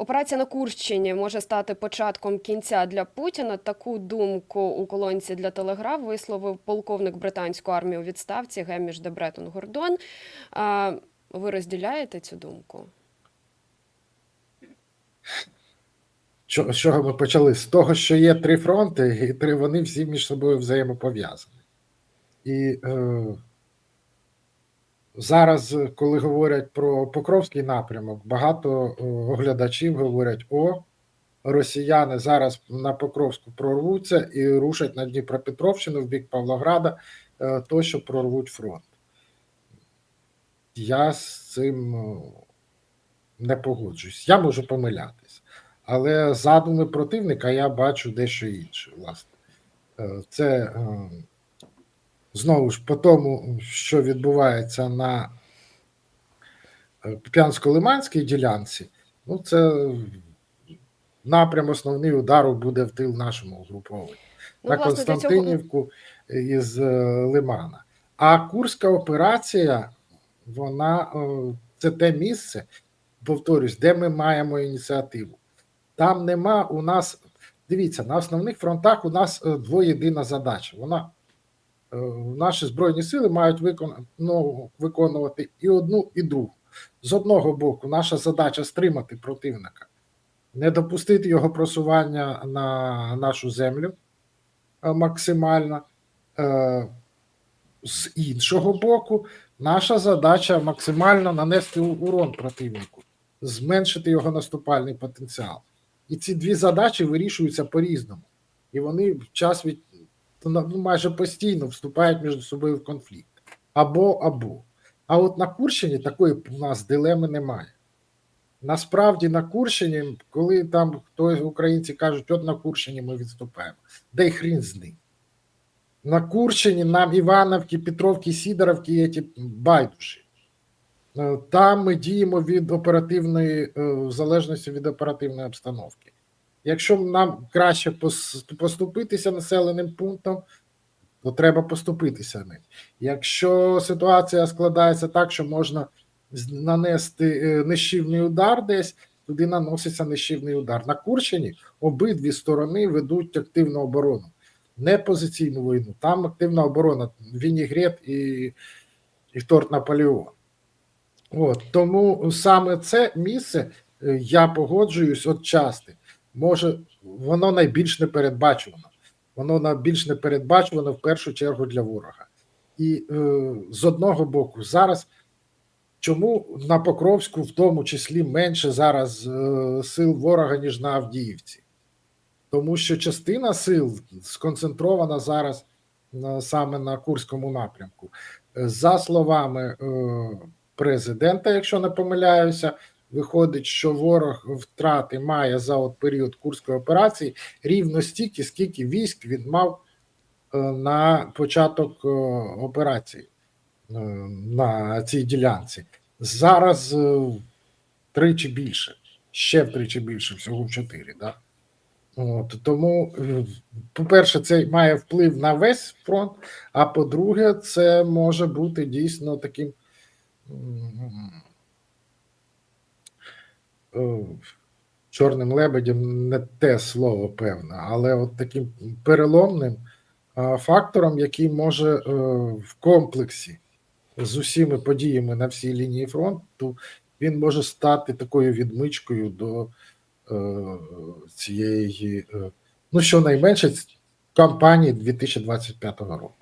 Операція на Курщині може стати початком кінця для Путіна. Таку думку у колонці для Телеграф висловив полковник британської армії у відставці Геміш де Бретон Гордон. Ви розділяєте цю думку? Що, чого ми почали? З того, що є три фронти, і три вони всі між собою взаємопов'язані. І е, зараз, коли говорять про Покровський напрямок, багато е, оглядачів говорять: о, росіяни зараз на Покровську прорвуться і рушать на Дніпропетровщину в бік Павлограда, е, то що прорвуть фронт. Я з цим е, не погоджуюсь. Я можу помилятись. Але задуми противника я бачу дещо інше, власне. Е, Це е, знову ж по тому, що відбувається на е, П'янсько-Лиманській ділянці, ну це напрям основний удару буде в тил нашому угрупованню. Ну, на власне, для цього Константинівку із е, Лимана. А Курська операція, вона е, це те місце, повторюсь, де ми маємо ініціативу. Там нема у нас. Дивіться, на основних фронтах у нас двоєдина задача. Вона наші збройні сили мають викон, ну, виконувати і одну, і другу. З одного боку, наша задача стримати противника, не допустити його просування на нашу землю е, максимально. Е, З іншого боку, наша задача максимально нанести урон противнику, зменшити його наступальний потенціал. І ці дві задачі вирішуються по-різному. І вони час від ну, майже постійно вступають між собою в конфлікт. Або або. А от на Курщині такої у нас дилеми немає. Насправді на Курщині, коли там хтось українці кажуть, от на Курщині ми відступаємо, де й хрін з ним. На Курщині нам Івановки, Петровки, Сідоровки є ті байдужі. Е, Там ми діємо від оперативної, е, в залежності від оперативної обстановки. Якщо нам краще поступитися населеним пунктом, то треба поступитися ним. Якщо ситуація складається так, що можна нанести е, нищівний удар десь, туди наноситься нищівний удар. На Курщині обидві сторони ведуть активну оборону, не позиційну війну. Там активна оборона, Вінігрет і, і Торт Наполеон. От тому саме це місце е, я погоджуюсь от часто. Може, воно найбільш непередбачувано. Воно найбільш непередбачувано в першу чергу для ворога. І е, з одного боку, зараз чому на Покровську, в тому числі, менше зараз е, сил ворога, ніж на Авдіївці? Тому що частина сил сконцентрована зараз на, саме на Курському напрямку. Е, За словами е, президента, якщо не помиляюся, виходить, що ворог втрати має за от період Курської операції рівно стільки, скільки військ він мав е, на початок е, операції е, на цій ділянці. Зараз тричі більше, ще втричі більше, всього в чотири. Да? От, тому, по-перше, це має вплив на весь фронт, а по-друге, це може бути дійсно таким чорним лебедем не те слово, певно, але от таким переломним е, фактором, який може е, в комплексі з усіма подіями на всій лінії фронту, він може стати такою відмичкою до е, цієї, е, ну щонайменше, кампанії 2025 року.